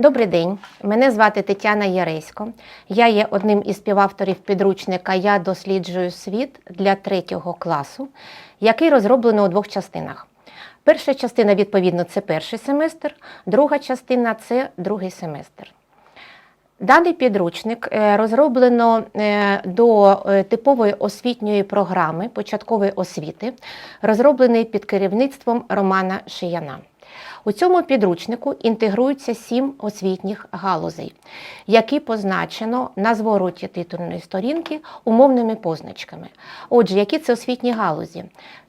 Добрий день, мене звати Тетяна Яресько. Я є одним із співавторів підручника Я досліджую світ для третього класу, який розроблено у двох частинах. Перша частина, відповідно, це перший семестр, друга частина це другий семестр. Даний підручник е, розроблено е, до е, типової освітньої програми початкової освіти, розроблений під керівництвом Романа Шияна. У цьому підручнику інтегруються сім освітніх галузей, які позначено на звороті титульної сторінки умовними позначками. Отже, які це освітні галузі?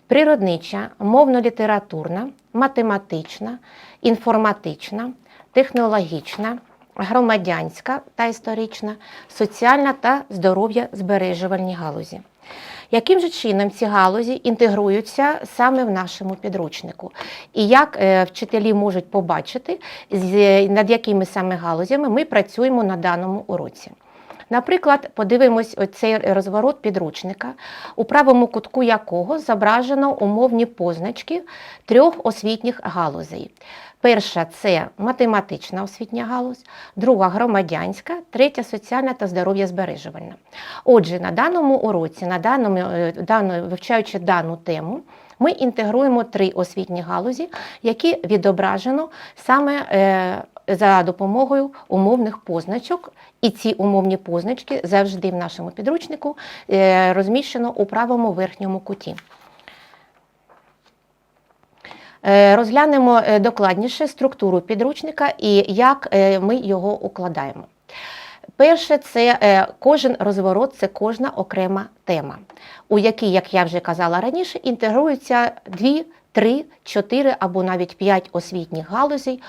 Природнича, мовно-літературна, математична, інформатична, технологічна, громадянська та історична, соціальна та здоров'я збережувальні галузі. Яким же чином ці галузі інтегруються саме в нашому підручнику? І як е, вчителі можуть побачити, над якими саме галузями ми працюємо на даному уроці? Наприклад, подивимось оцей розворот підручника, у правому кутку якого зображено умовні позначки трьох освітніх галузей. Перша це математична освітня галузь, друга громадянська, третя соціальна та здоров'я збережувальна. Отже, на даному уроці, на даному, е, дану, вивчаючи дану тему, ми інтегруємо три освітні галузі, які відображено саме е, за допомогою умовних позначок. І ці умовні позначки завжди в нашому підручнику е, розміщено у правому верхньому куті. Е, Розглянемо е, докладніше структуру підручника і як е, ми його укладаємо. Перше, це кожен розворот, це кожна окрема тема, у якій, як я вже казала раніше, інтегруються дві, три, чотири або навіть п'ять освітніх галузей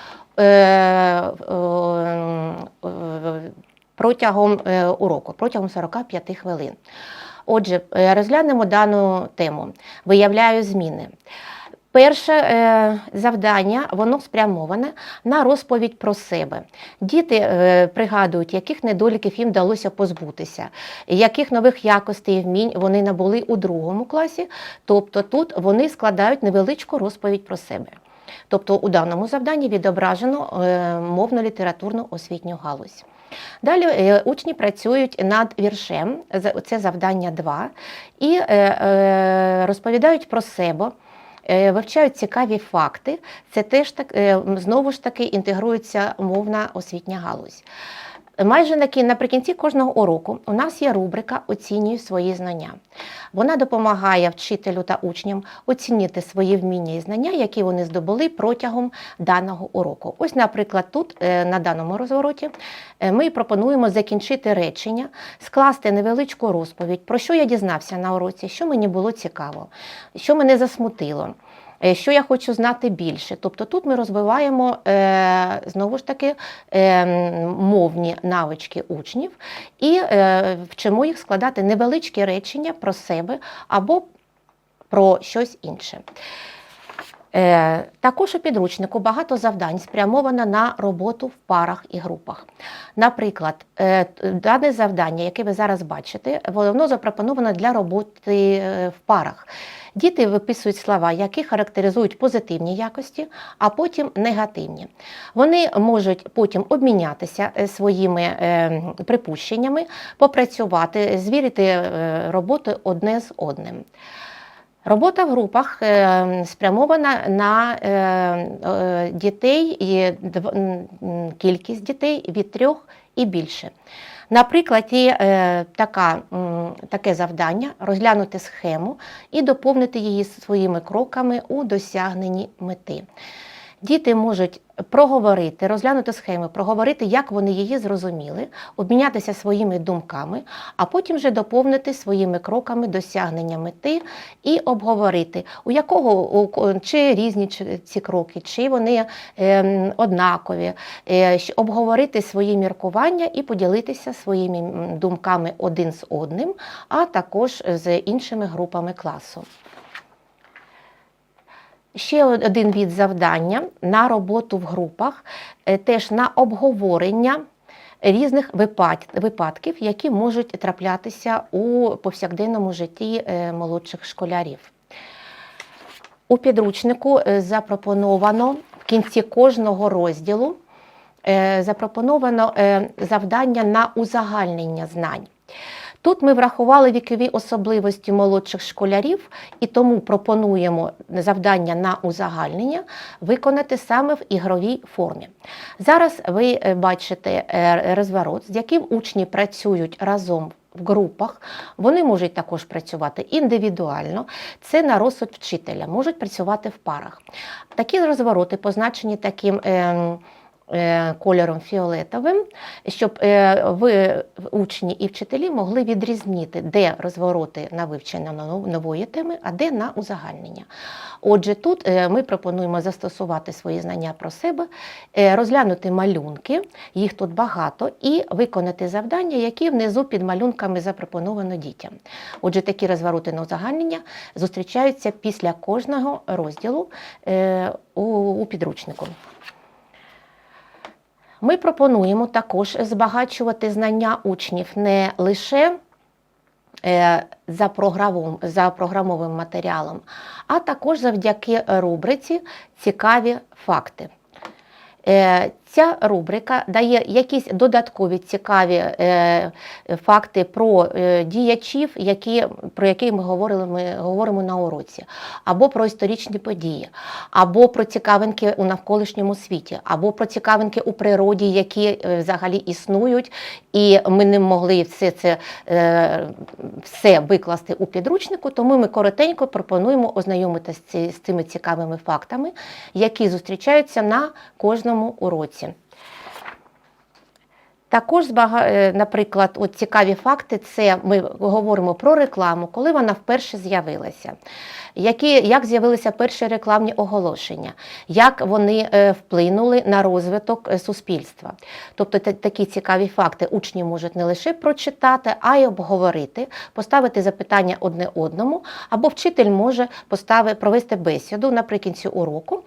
протягом уроку, протягом 45 хвилин. Отже, розглянемо дану тему. Виявляю зміни. Перше е, завдання воно спрямоване на розповідь про себе. Діти е, пригадують, яких недоліків їм вдалося позбутися, яких нових якостей і вмінь вони набули у другому класі. Тобто тут вони складають невеличку розповідь про себе. Тобто у даному завданні відображено е, мовно-літературну освітню галузь. Далі е, учні працюють над віршем, це завдання 2, і е, е, розповідають про себе, вивчають цікаві факти. Це теж так, е, знову ж таки інтегрується мовна освітня галузь. Майже на кі- наприкінці кожного уроку у нас є рубрика Оцінюю свої знання. Вона допомагає вчителю та учням оцінити свої вміння і знання, які вони здобули протягом даного уроку. Ось, наприклад, тут е, на даному розвороті е, ми пропонуємо закінчити речення, скласти невеличку розповідь, про що я дізнався на уроці, що мені було цікаво, що мене засмутило. Е, Що я хочу знати більше. Тобто тут ми розвиваємо е, знову ж таки е, мовні навички учнів і вчимо їх складати невеличкі речення про себе або про щось інше. Також у підручнику багато завдань спрямовано на роботу в парах і групах. Наприклад, дане завдання, яке ви зараз бачите, воно запропоновано для роботи в парах. Діти виписують слова, які характеризують позитивні якості, а потім негативні. Вони можуть потім обмінятися е, своїми е, припущеннями, попрацювати, звірити е, роботи одне з одним. Робота в групах спрямована на дітей, кількість дітей від трьох і більше. Наприклад, є е, така, таке завдання розглянути схему і доповнити її своїми кроками у досягненні мети. Діти можуть проговорити, розглянути схеми, проговорити, як вони її зрозуміли, обмінятися своїми думками, а потім вже доповнити своїми кроками досягнення мети і обговорити, у якого чи різні ці кроки, чи вони ем, однакові, е, обговорити свої міркування і поділитися своїми думками один з одним, а також з іншими групами класу. Ще один від завдання на роботу в групах, е, теж на обговорення різних випадків, які можуть траплятися у повсякденному житті е, молодших школярів. У підручнику е, запропоновано в кінці кожного розділу запропоновано завдання на узагальнення знань. Тут ми врахували вікові особливості молодших школярів і тому пропонуємо завдання на узагальнення виконати саме в ігровій формі. Зараз ви е, бачите е, розворот, з яким учні працюють разом. В групах вони можуть також працювати індивідуально, це на розсуд вчителя, можуть працювати в парах. Такі розвороти позначені таким е, кольором фіолетовим, щоб е, ви, учні і вчителі могли відрізнити, де розвороти на вивчення нов- нової теми, а де на узагальнення. Отже, тут е, ми пропонуємо застосувати свої знання про себе, е, розглянути малюнки, їх тут багато, і виконати завдання, які внизу під малюнками запропоновано дітям. Отже, такі розвороти на узагальнення зустрічаються після кожного розділу е, у підручнику. Ми пропонуємо також збагачувати знання учнів не лише е, за, програмовим, за програмовим матеріалом, а також завдяки рубриці Цікаві факти. Е, Ця рубрика дає якісь додаткові цікаві е, факти про е, діячів, які, про які ми говорили, ми говоримо на уроці, або про історичні події, або про цікавинки у навколишньому світі, або про цікавинки у природі, які е, взагалі існують, і ми не могли все це е, все викласти у підручнику, тому ми коротенько пропонуємо ознайомитися з цими цікавими фактами, які зустрічаються на кожному уроці. Також, е, наприклад, от цікаві факти, це ми говоримо про рекламу, коли вона вперше з'явилася. Які, як з'явилися перші рекламні оголошення, як вони е, вплинули на розвиток е, суспільства. Тобто та- такі цікаві факти учні можуть не лише прочитати, а й обговорити, поставити запитання одне одному, або вчитель може поставити, провести бесіду наприкінці уроку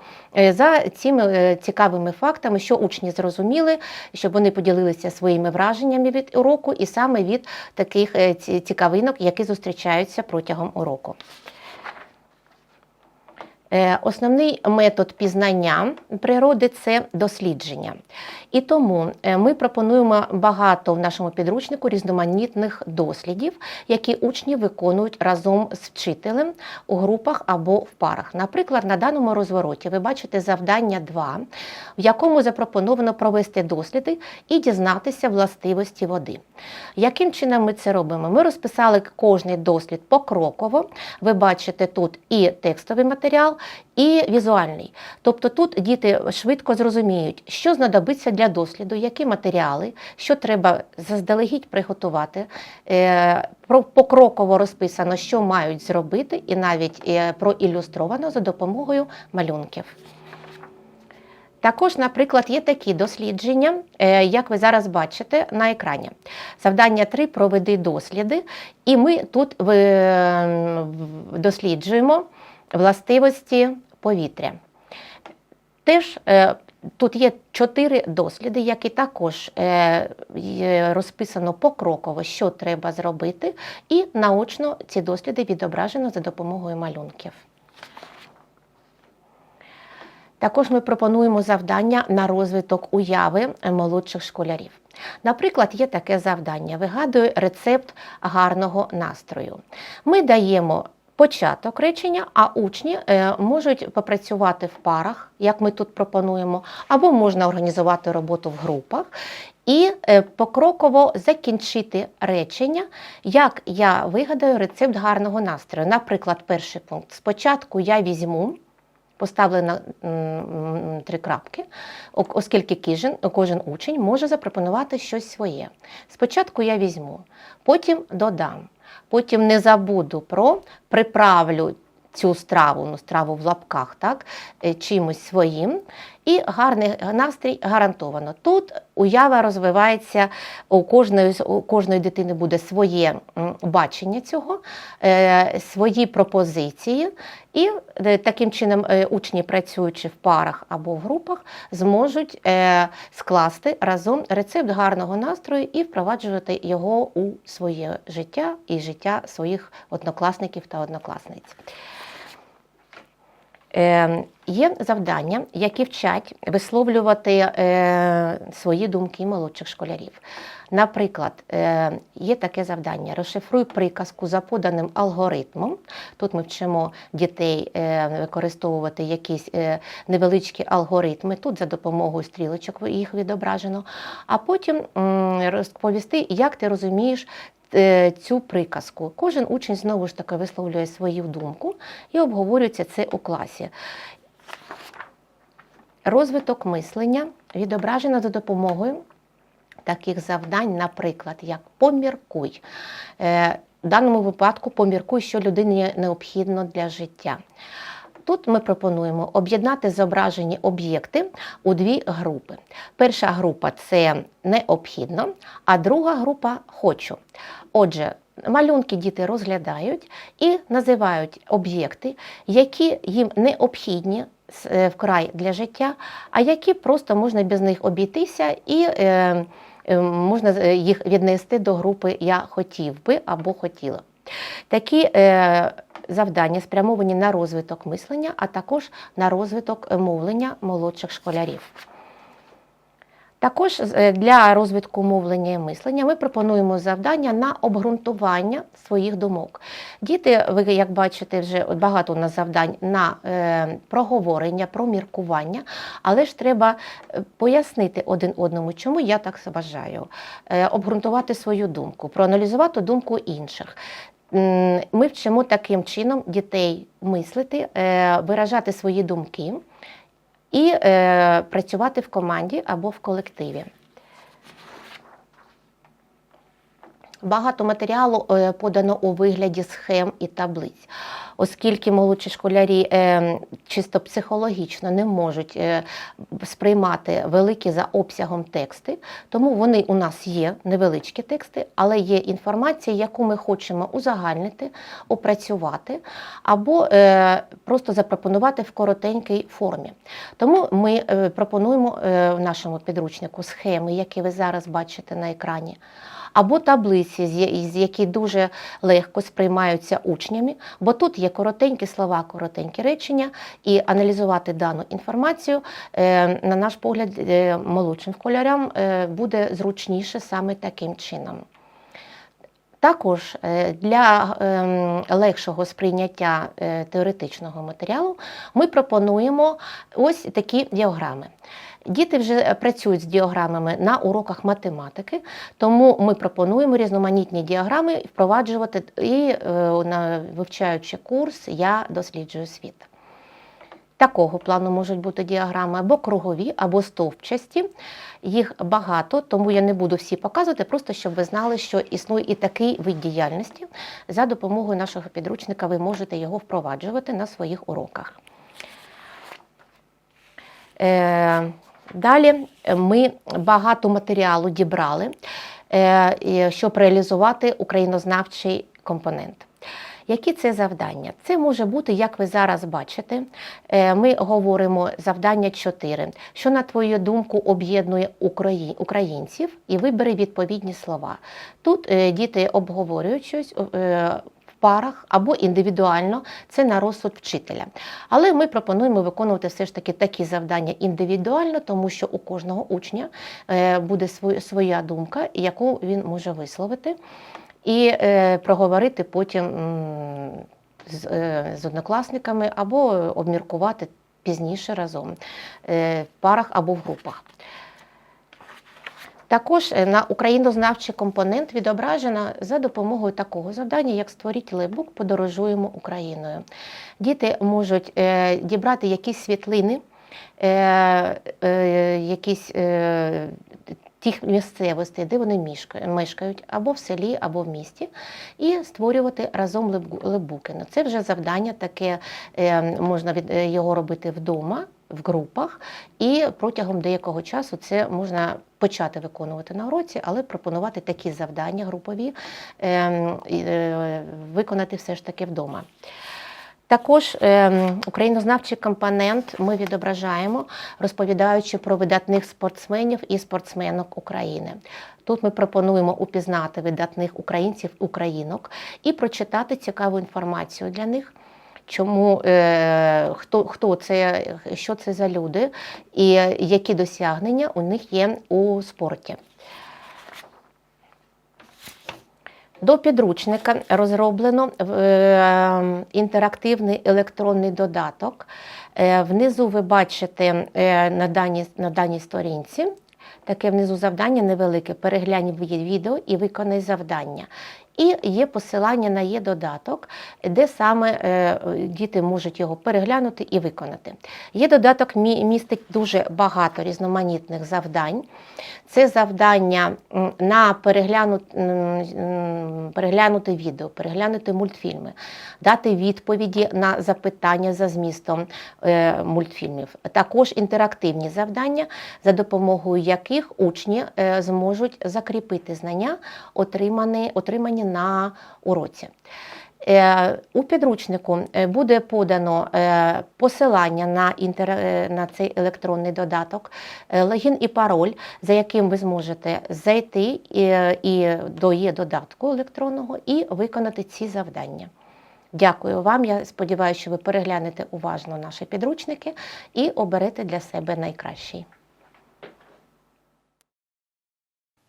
за цими цікавими фактами, що учні зрозуміли, щоб вони поділилися своїми враженнями від уроку і саме від таких е, цікавинок, які зустрічаються протягом уроку. Е, Основний метод пізнання природи це дослідження. І тому е, ми пропонуємо багато в нашому підручнику різноманітних дослідів, які учні виконують разом з вчителем у групах або в парах. Наприклад, на даному розвороті ви бачите завдання 2, в якому запропоновано провести досліди і дізнатися властивості води. Яким чином ми це робимо? Ми розписали кожний дослід покроково. Ви бачите тут і текстовий матеріал, і візуальний. Тобто тут діти швидко зрозуміють, що знадобиться для досліду, які матеріали, що треба заздалегідь приготувати. Е, Покроково розписано, що мають зробити, і навіть е, проілюстровано за допомогою малюнків. Також, наприклад, є такі дослідження, е, як ви зараз бачите на екрані. Завдання 3 проведи досліди, і ми тут досліджуємо властивості повітря. Теж е, тут є чотири досліди, які також е, розписано покроково, що треба зробити, і наочно ці досліди відображено за допомогою малюнків. Також ми пропонуємо завдання на розвиток уяви молодших школярів. Наприклад, є таке завдання: вигадую рецепт гарного настрою. Ми даємо початок речення, а учні е, можуть попрацювати в парах, як ми тут пропонуємо, або можна організувати роботу в групах. І е, покроково закінчити речення, як я вигадаю рецепт гарного настрою. Наприклад, перший пункт. Спочатку я візьму поставлено три крапки, оскільки кожен, кожен учень може запропонувати щось своє. Спочатку я візьму, потім додам, потім не забуду про приправлю цю страву, ну страву в лапках, так, е, чимось своїм. І гарний настрій гарантовано. Тут уява розвивається у кожної, у кожної дитини буде своє бачення цього, е, свої пропозиції, і е, таким чином е, учні, працюючи в парах або в групах, зможуть скласти разом рецепт гарного настрою і впроваджувати його у своє життя і життя своїх однокласників та однокласниць. Е, Є завдання, які вчать висловлювати е, свої думки молодших школярів. Наприклад, е, є таке завдання: розшифруй приказку за поданим алгоритмом. Тут ми вчимо дітей е, використовувати якісь невеличкі алгоритми. Тут за допомогою стрілочок їх відображено, а потім розповісти, як ти розумієш цю приказку. Кожен учень знову ж таки висловлює свою думку і обговорюється це у класі. Розвиток мислення відображено за допомогою таких завдань, наприклад, як поміркуй. Е, В даному випадку поміркуй, що людині необхідно для життя. Тут ми пропонуємо об'єднати зображені об'єкти у дві групи. Перша група це необхідно, а друга група хочу. Отже, малюнки діти розглядають і називають об'єкти, які їм необхідні е, вкрай для життя, а які просто можна без них обійтися і е, е, можна їх віднести до групи Я хотів би або хотіла. Такі е, завдання спрямовані на розвиток мислення, а також на розвиток е, мовлення молодших школярів. Також е, для розвитку мовлення і мислення ми пропонуємо завдання на обґрунтування своїх думок. Діти, ви як бачите, вже багато у нас завдань на проговорення, про міркування, але ж треба пояснити один одному, чому я так вважаю, обґрунтувати свою думку, проаналізувати думку інших. Ми вчимо таким чином дітей мислити, е, виражати свої думки і е, працювати в команді або в колективі. Багато матеріалу е, подано у вигляді схем і таблиць, оскільки молодші школярі е, чисто психологічно не можуть е, сприймати великі за обсягом тексти, тому вони у нас є невеличкі тексти, але є інформація, яку ми хочемо узагальнити, опрацювати або просто запропонувати в коротенькій формі. Тому ми пропонуємо в нашому підручнику схеми, які ви зараз бачите на екрані або таблиці, які дуже легко сприймаються учнями, бо тут є коротенькі слова, коротенькі речення, і аналізувати дану інформацію, е, на наш погляд, е, молодшим школярям е, буде зручніше саме таким чином. Також для ем, легшого сприйняття теоретичного матеріалу ми пропонуємо ось такі діаграми. Діти вже працюють з діаграмами на уроках математики, тому ми пропонуємо різноманітні діаграми впроваджувати і е, вивчаючи курс Я досліджую світ. Такого плану можуть бути діаграми або кругові, або стовпчасті. Їх багато, тому я не буду всі показувати, просто щоб ви знали, що існує і такий вид діяльності. За допомогою нашого підручника ви можете його впроваджувати на своїх уроках. Е, Далі ми багато матеріалу дібрали, е, щоб реалізувати українознавчий компонент. Які це завдання? Це може бути, як ви зараз бачите, е, ми говоримо завдання 4, що, на твою думку, об'єднує українців, і вибери відповідні слова. Тут е, діти обговорюють щось. Парах або індивідуально, це на розсуд вчителя. Але ми пропонуємо виконувати все ж таки такі завдання індивідуально, тому що у кожного учня е, буде своя- думка, яку він може висловити і е, проговорити потім з, е, однокласниками або обміркувати пізніше разом в парах або в групах. Також е, на українознавчий компонент відображено за допомогою такого завдання, як створіть лейбук Подорожуємо Україною. Діти можуть е, дібрати якісь світлини, е, якісь тих місцевостей, де вони мешкають, або в селі, або в місті, і створювати разом лейбуки. Ну, Це вже завдання таке, можна його робити вдома. В групах, і протягом деякого часу це можна почати виконувати на уроці, але пропонувати такі завдання групові ем, е, виконати все ж таки вдома. Також ем, українознавчий компонент ми відображаємо, розповідаючи про видатних спортсменів і спортсменок України. Тут ми пропонуємо упізнати видатних українців, українок і прочитати цікаву інформацію для них. Чому е, хто, хто це, що це за люди і які досягнення у них є у спорті. До підручника розроблено е, інтерактивний електронний додаток. Е, Внизу ви бачите на даній, на даній сторінці таке внизу завдання невелике. Переглянь ві- відео і виконай завдання. І є посилання на є додаток, де саме е, діти можуть його переглянути і виконати. Є додаток містить дуже багато різноманітних завдань. Це завдання на перегляну, м, м, переглянути відео, переглянути мультфільми, дати відповіді на запитання за змістом е, мультфільмів. Також інтерактивні завдання, за допомогою яких учні е, зможуть закріпити знання, отримані, отримані на уроці. Е, У підручнику е, буде подано е, посилання на, інтер... на цей електронний додаток, логін і пароль, за яким ви зможете зайти і до є додатку електронного і виконати ці завдання. Дякую вам. Я сподіваюся, що ви переглянете уважно наші підручники і оберете для себе найкращий.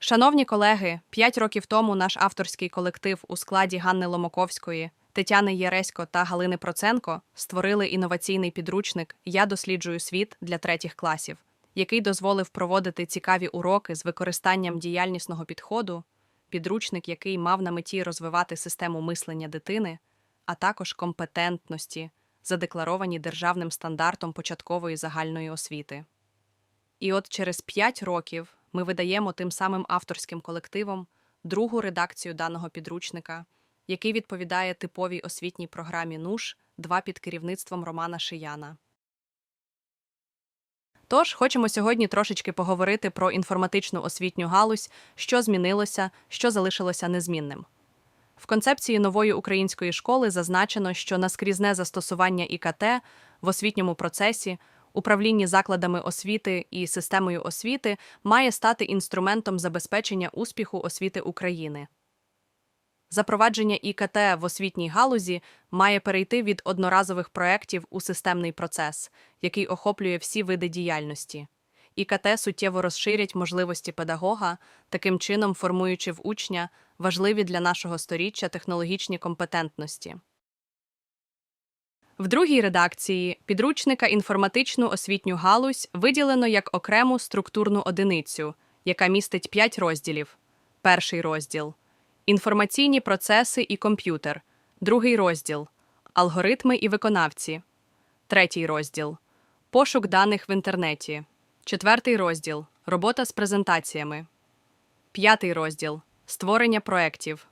Шановні колеги, п'ять років тому наш авторський колектив у складі Ганни Ломаковської, Тетяни Єресько та Галини Проценко створили інноваційний підручник Я досліджую світ для третіх класів, який дозволив проводити цікаві уроки з використанням діяльнісного підходу, підручник, який мав на меті розвивати систему мислення дитини, а також компетентності, задекларовані державним стандартом початкової загальної освіти. І от через п'ять років ми видаємо тим самим авторським колективом другу редакцію даного підручника, який відповідає типовій освітній програмі НУШ 2 під керівництвом Романа Шияна. Тож хочемо сьогодні трошечки поговорити про інформатичну освітню галузь, що змінилося, що залишилося незмінним. В концепції нової української школи зазначено, що наскрізне застосування ІКТ в освітньому процесі, управлінні закладами освіти і системою освіти має стати інструментом забезпечення успіху освіти України. Запровадження ІКТ в освітній галузі має перейти від одноразових проєктів у системний процес, який охоплює всі види діяльності. ІКТ суттєво розширять можливості педагога, таким чином формуючи в учня важливі для нашого сторіччя технологічні компетентності. В другій редакції підручника інформатичну освітню галузь виділено як окрему структурну одиницю, яка містить п'ять розділів. Перший розділ інформаційні процеси і комп'ютер, другий розділ алгоритми і виконавці, третій розділ пошук даних в інтернеті, четвертий розділ робота з презентаціями, п'ятий розділ створення проєктів,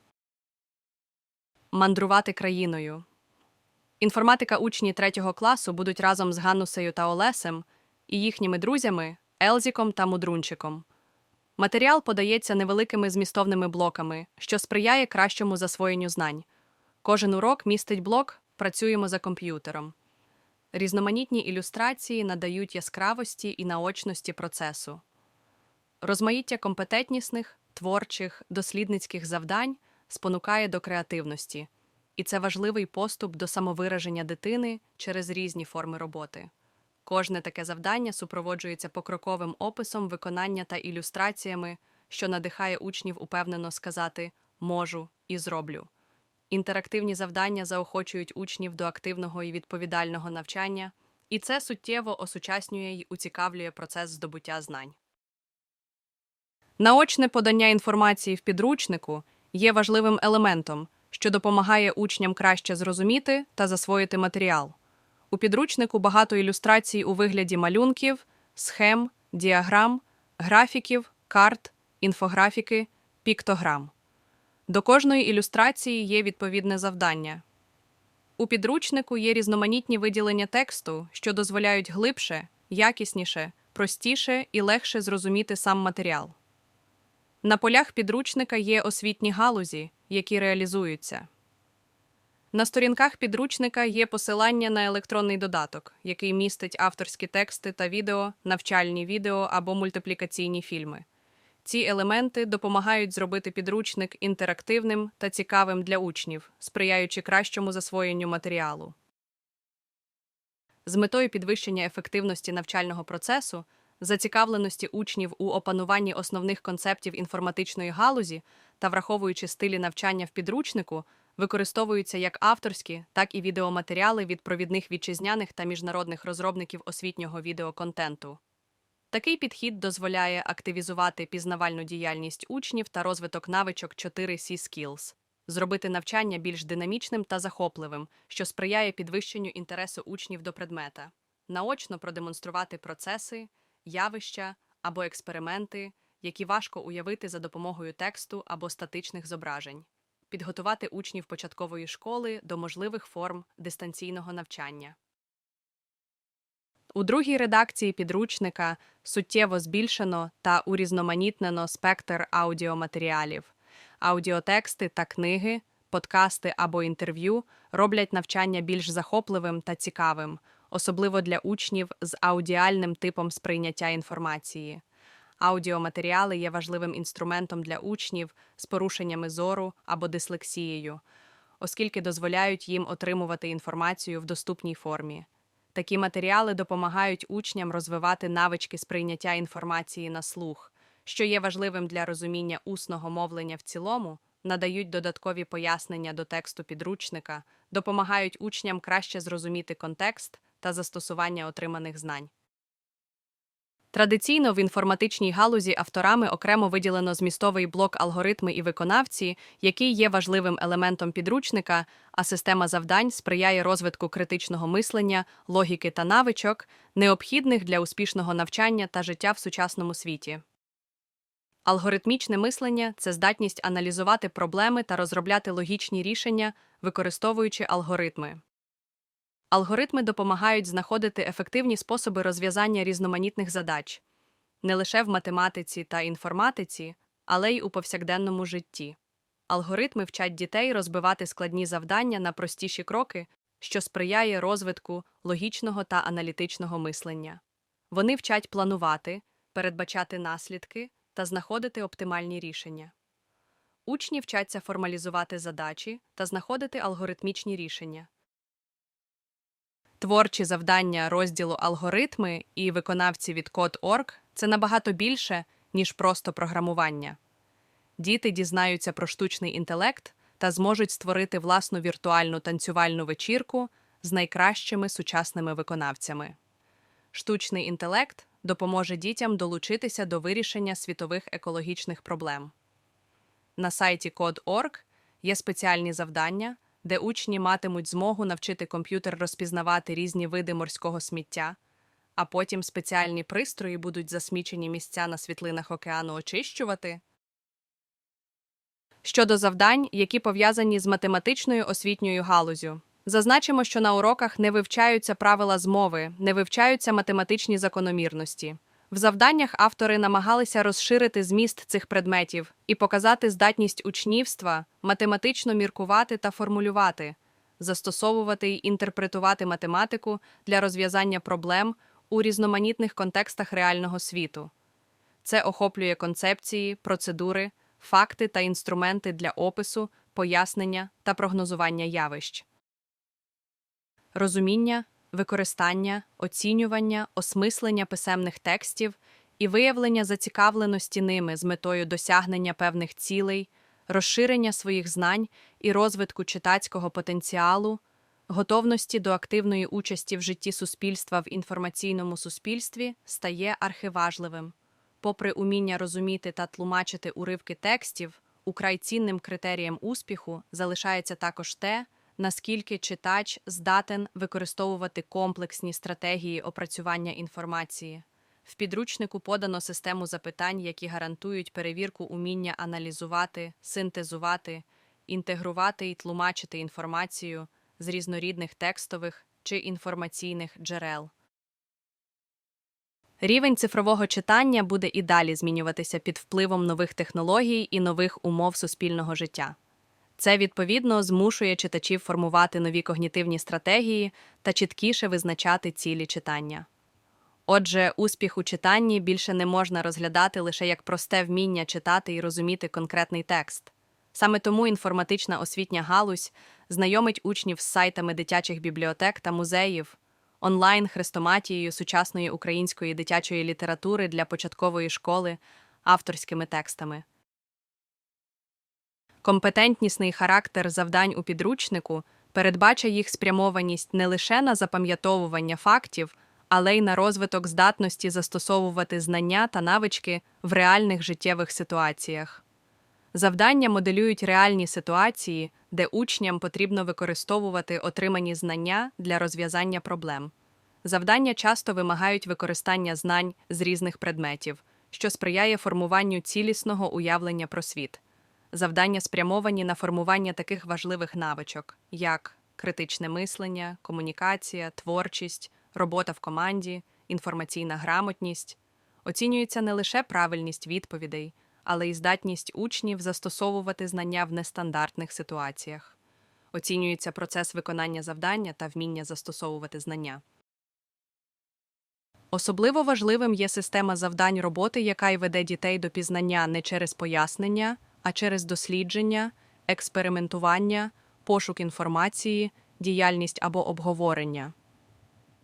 мандрувати країною. Інформатика учні третього класу будуть разом з Ганнусею та Олесем і їхніми друзями Елзіком та Мудрунчиком. Матеріал подається невеликими змістовними блоками, що сприяє кращому засвоєнню знань. Кожен урок містить блок Працюємо за комп'ютером. Різноманітні ілюстрації надають яскравості і наочності процесу. Розмаїття компетентнісних, творчих, дослідницьких завдань спонукає до креативності, і це важливий поступ до самовираження дитини через різні форми роботи. Кожне таке завдання супроводжується покроковим описом виконання та ілюстраціями, що надихає учнів упевнено сказати можу і зроблю. Інтерактивні завдання заохочують учнів до активного і відповідального навчання, і це суттєво осучаснює й уцікавлює процес здобуття знань. Наочне подання інформації в підручнику є важливим елементом, що допомагає учням краще зрозуміти та засвоїти матеріал. У підручнику багато ілюстрацій у вигляді малюнків, схем, діаграм, графіків, карт, інфографіки, піктограм. До кожної ілюстрації є відповідне завдання. У підручнику є різноманітні виділення тексту, що дозволяють глибше, якісніше, простіше і легше зрозуміти сам матеріал. На полях підручника є освітні галузі, які реалізуються. На сторінках підручника є посилання на електронний додаток, який містить авторські тексти та відео, навчальні відео або мультиплікаційні фільми. Ці елементи допомагають зробити підручник інтерактивним та цікавим для учнів, сприяючи кращому засвоєнню матеріалу. З метою підвищення ефективності навчального процесу, зацікавленості учнів у опануванні основних концептів інформатичної галузі та враховуючи стилі навчання в підручнику, використовуються як авторські, так і відеоматеріали від провідних вітчизняних та міжнародних розробників освітнього відеоконтенту. Такий підхід дозволяє активізувати пізнавальну діяльність учнів та розвиток навичок 4C Skills, зробити навчання більш динамічним та захопливим, що сприяє підвищенню інтересу учнів до предмета, наочно продемонструвати процеси, явища або експерименти, які важко уявити за допомогою тексту або статичних зображень, підготувати учнів початкової школи до можливих форм дистанційного навчання. У другій редакції підручника суттєво збільшено та урізноманітнено спектр аудіоматеріалів. Аудіотексти та книги, подкасти або інтерв'ю роблять навчання більш захопливим та цікавим, особливо для учнів з аудіальним типом сприйняття інформації. Аудіоматеріали є важливим інструментом для учнів з порушеннями зору або дислексією, оскільки дозволяють їм отримувати інформацію в доступній формі. Такі матеріали допомагають учням розвивати навички сприйняття інформації на слух, що є важливим для розуміння усного мовлення в цілому, надають додаткові пояснення до тексту підручника, допомагають учням краще зрозуміти контекст та застосування отриманих знань. Традиційно в інформатичній галузі авторами окремо виділено змістовий блок алгоритми і виконавці, який є важливим елементом підручника, а система завдань сприяє розвитку критичного мислення, логіки та навичок, необхідних для успішного навчання та життя в сучасному світі. Алгоритмічне мислення це здатність аналізувати проблеми та розробляти логічні рішення, використовуючи алгоритми. Алгоритми допомагають знаходити ефективні способи розв'язання різноманітних задач не лише в математиці та інформатиці, але й у повсякденному житті. Алгоритми вчать дітей розбивати складні завдання на простіші кроки, що сприяє розвитку логічного та аналітичного мислення. Вони вчать планувати, передбачати наслідки та знаходити оптимальні рішення. Учні вчаться формалізувати задачі та знаходити алгоритмічні рішення. Творчі завдання розділу алгоритми і виконавці від Code.org – це набагато більше, ніж просто програмування. Діти дізнаються про штучний інтелект та зможуть створити власну віртуальну танцювальну вечірку з найкращими сучасними виконавцями. Штучний інтелект допоможе дітям долучитися до вирішення світових екологічних проблем. На сайті Code.org є спеціальні завдання, де учні матимуть змогу навчити комп'ютер розпізнавати різні види морського сміття, а потім спеціальні пристрої будуть засмічені місця на світлинах океану очищувати. Щодо завдань, які пов'язані з математичною освітньою галузю. Зазначимо, що на уроках не вивчаються правила змови, не вивчаються математичні закономірності. В завданнях автори намагалися розширити зміст цих предметів і показати здатність учнівства математично міркувати та формулювати, застосовувати й інтерпретувати математику для розв'язання проблем у різноманітних контекстах реального світу. Це охоплює концепції, процедури, факти та інструменти для опису, пояснення та прогнозування явищ. Розуміння, використання, оцінювання, осмислення писемних текстів і виявлення зацікавленості ними з метою досягнення певних цілей, розширення своїх знань і розвитку читацького потенціалу, готовності до активної участі в житті суспільства в інформаційному суспільстві стає архиважливим. Попри уміння розуміти та тлумачити уривки текстів, украй цінним критерієм успіху залишається також те, наскільки читач здатен використовувати комплексні стратегії опрацювання інформації. В підручнику подано систему запитань, які гарантують перевірку уміння аналізувати, синтезувати, інтегрувати і тлумачити інформацію з різнорідних текстових чи інформаційних джерел. Рівень цифрового читання буде і далі змінюватися під впливом нових технологій і нових умов суспільного життя. Це відповідно змушує читачів формувати нові когнітивні стратегії та чіткіше визначати цілі читання. Отже, успіх у читанні більше не можна розглядати лише як просте вміння читати і розуміти конкретний текст. Саме тому інформатична освітня галузь знайомить учнів з сайтами дитячих бібліотек та музеїв, онлайн хрестоматією сучасної української дитячої літератури для початкової школи авторськими текстами. Компетентнісний характер завдань у підручнику передбачає їх спрямованість не лише на запам'ятовування фактів, але й на розвиток здатності застосовувати знання та навички в реальних життєвих ситуаціях. Завдання моделюють реальні ситуації, де учням потрібно використовувати отримані знання для розв'язання проблем. Завдання часто вимагають використання знань з різних предметів, що сприяє формуванню цілісного уявлення про світ. Завдання спрямовані на формування таких важливих навичок, як критичне мислення, комунікація, творчість, робота в команді, інформаційна грамотність. Оцінюється не лише правильність відповідей, але й здатність учнів застосовувати знання в нестандартних ситуаціях. Оцінюється процес виконання завдання та вміння застосовувати знання. Особливо важливим є система завдань роботи, яка й веде дітей до пізнання не через пояснення, а через дослідження, експериментування, пошук інформації, діяльність або обговорення.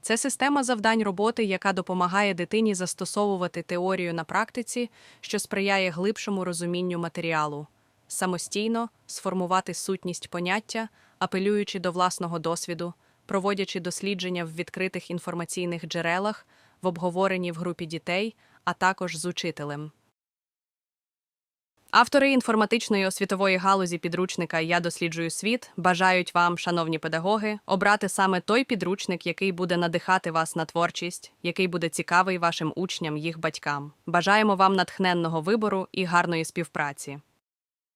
Це система завдань роботи, яка допомагає дитині застосовувати теорію на практиці, що сприяє глибшому розумінню матеріалу, самостійно сформувати сутність поняття, апелюючи до власного досвіду, проводячи дослідження в відкритих інформаційних джерелах, в обговоренні в групі дітей, а також з учителем. Автори інформатичної освітової галузі підручника Я досліджую світ бажають вам, шановні педагоги, обрати саме той підручник, який буде надихати вас на творчість, який буде цікавий вашим учням, їх батькам. Бажаємо вам натхненного вибору і гарної співпраці.